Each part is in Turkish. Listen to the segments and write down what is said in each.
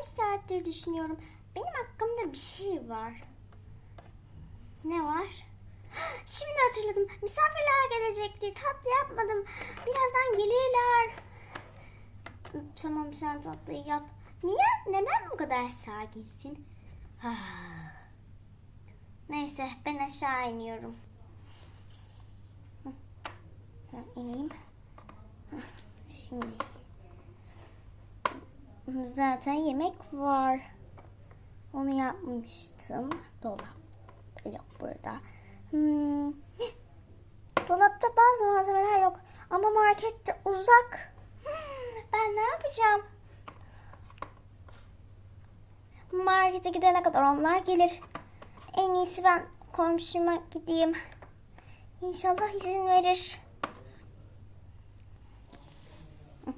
kaç saattir düşünüyorum. Benim hakkımda bir şey var. Ne var? Şimdi hatırladım. Misafirler gelecekti. Tatlı yapmadım. Birazdan gelirler. Tamam sen tatlıyı yap. Niye? Neden bu kadar sakinsin? Neyse ben aşağı iniyorum. İneyim. Şimdi. Zaten yemek var. Onu yapmıştım. Dolap yok burada. Hmm. Dolapta bazı malzemeler yok. Ama markette uzak. Hmm, Ben ne yapacağım? Markete gidene kadar onlar gelir. En iyisi ben komşuma gideyim. İnşallah izin verir. Hı,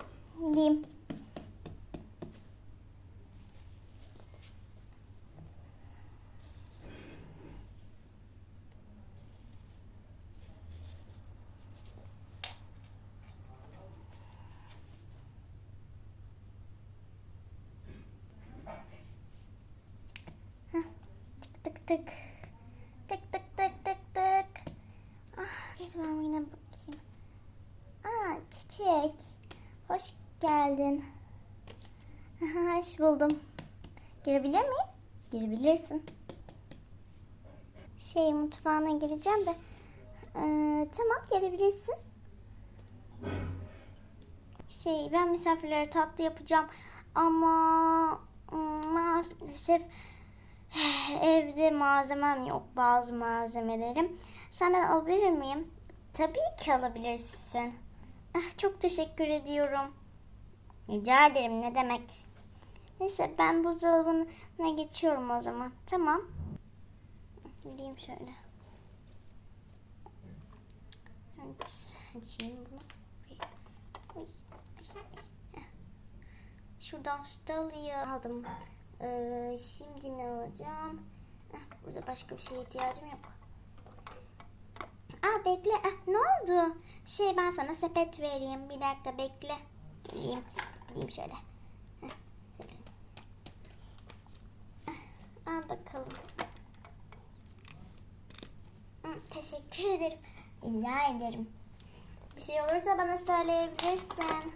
Tık tık tık. Tık tık tık. Ah, neyse ben yine bakayım. Aa, çiçek. Hoş geldin. Hoş buldum. Girebilir miyim? Girebilirsin. Şey mutfağına gireceğim de. Ee, tamam gelebilirsin. Şey ben misafirlere tatlı yapacağım ama maalesef evde malzemem yok bazı malzemelerim. Senden alabilir miyim? Tabii ki alabilirsin. Ah, çok teşekkür ediyorum. Rica ederim ne demek. Neyse ben buzdolabına geçiyorum o zaman. Tamam. Gideyim şöyle. Açayım bunu. Şuradan süt alıyor. Aldım. Ee, şimdi ne alacağım? Eh, burada başka bir şeye ihtiyacım yok. Aa bekle. Ah, ne oldu? Şey ben sana sepet vereyim. Bir dakika bekle. Geleyim. Geleyim şöyle. Heh, şöyle. Ah, Al bakalım. Hı, teşekkür ederim. Rica ederim. Bir şey olursa bana söyleyebilirsin.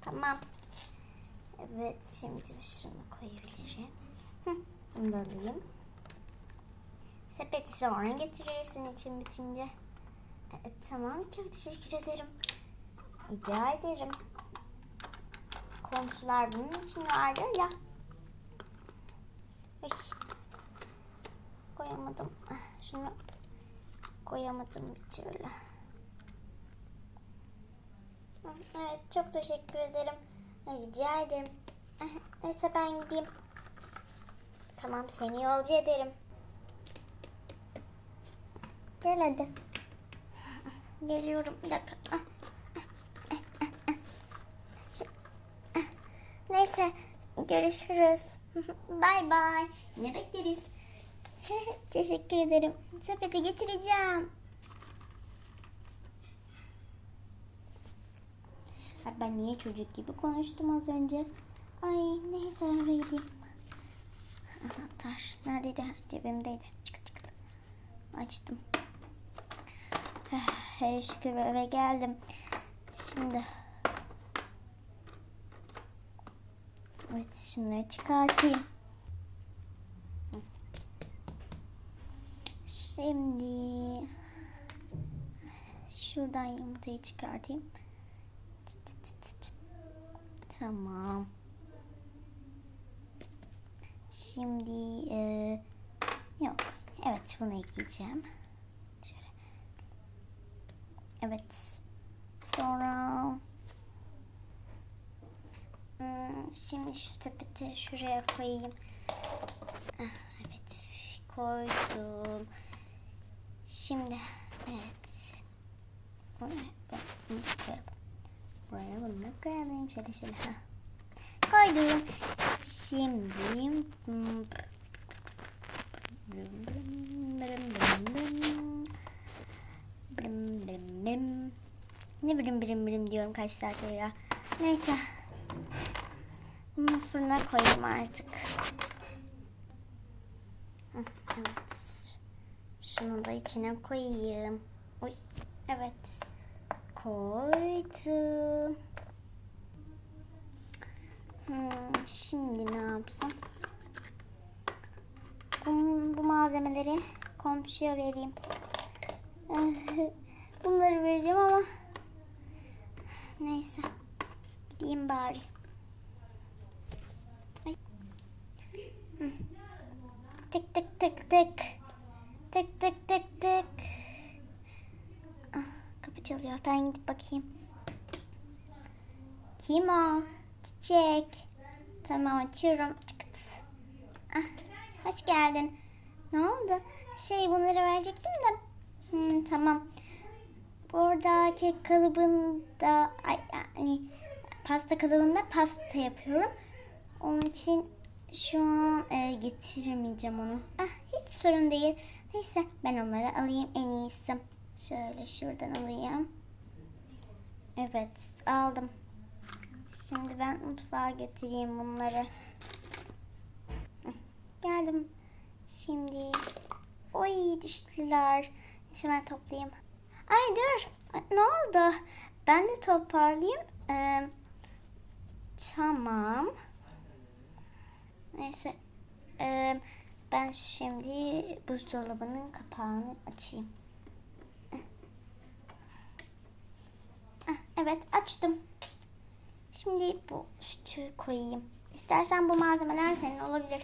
Tamam. Evet şimdi şunu koyabilirim. Hı, Bunu da alayım. Sepeti sonra getirirsin için bitince. Evet, tamam çok teşekkür ederim. Rica ederim. Komşular bunun için vardı ya. Ay. Koyamadım. Şunu koyamadım bir türlü. Evet çok teşekkür ederim. Rica ederim. Neyse ben gideyim. Tamam seni yolcu ederim. Gel hadi. Geliyorum bir dakika. Ah, ah, ah. Neyse görüşürüz. Bay bay. Ne bekleriz? Teşekkür ederim. Sepeti getireceğim. Ben niye çocuk gibi konuştum az önce? Ay neyse eve gideyim. Anahtar neredeydi? Cebimdeydi. Çık çık. Açtım. Eh, Hey şükür eve geldim. Şimdi Evet şunları çıkartayım. Şimdi şuradan yumurtayı çıkartayım. Tamam. Şimdi e, yok. Evet bunu ekleyeceğim. Şöyle. Evet. Sonra hmm, şimdi şu sepeti şuraya koyayım. Ah, Evet koydum. Şimdi evet. Bunu koyalım. Buraya bunu koyalım. Şöyle şöyle. Ha. Koydum. Şimdi. Ne birim birim birim diyorum kaç saattir ya. Neyse. Bunu fırına koyayım artık. Evet. Şunu da içine koyayım. Oy. Evet. Koydum. Şimdi ne yapsam? Bu, bu malzemeleri komşuya vereyim. Bunları vereceğim ama neyse. Gideyim bari. Tık tık tık tık. Tık tık tık tık. Ah, kapı çalıyor. Ben gidip bakayım. Kim o? Çiçek. Tamam açıyorum. Çıkıt. Ah, hoş geldin. Ne oldu? Şey bunları verecektim de. Hmm, tamam. Burada kek kalıbında ay, yani pasta kalıbında pasta yapıyorum. Onun için şu an e, getiremeyeceğim onu. Ah hiç sorun değil. Neyse ben onları alayım en iyisi. Şöyle şuradan alayım. Evet aldım. Şimdi ben mutfağa götüreyim bunları. Geldim. Şimdi oy düştüler. Neyse ben toplayayım. Ay dur. Ne oldu? Ben de toparlayayım. Ee, tamam. Neyse. Ee, ben şimdi buzdolabının kapağını açayım. Evet açtım. Şimdi bu sütü koyayım. İstersen bu malzemeler senin olabilir.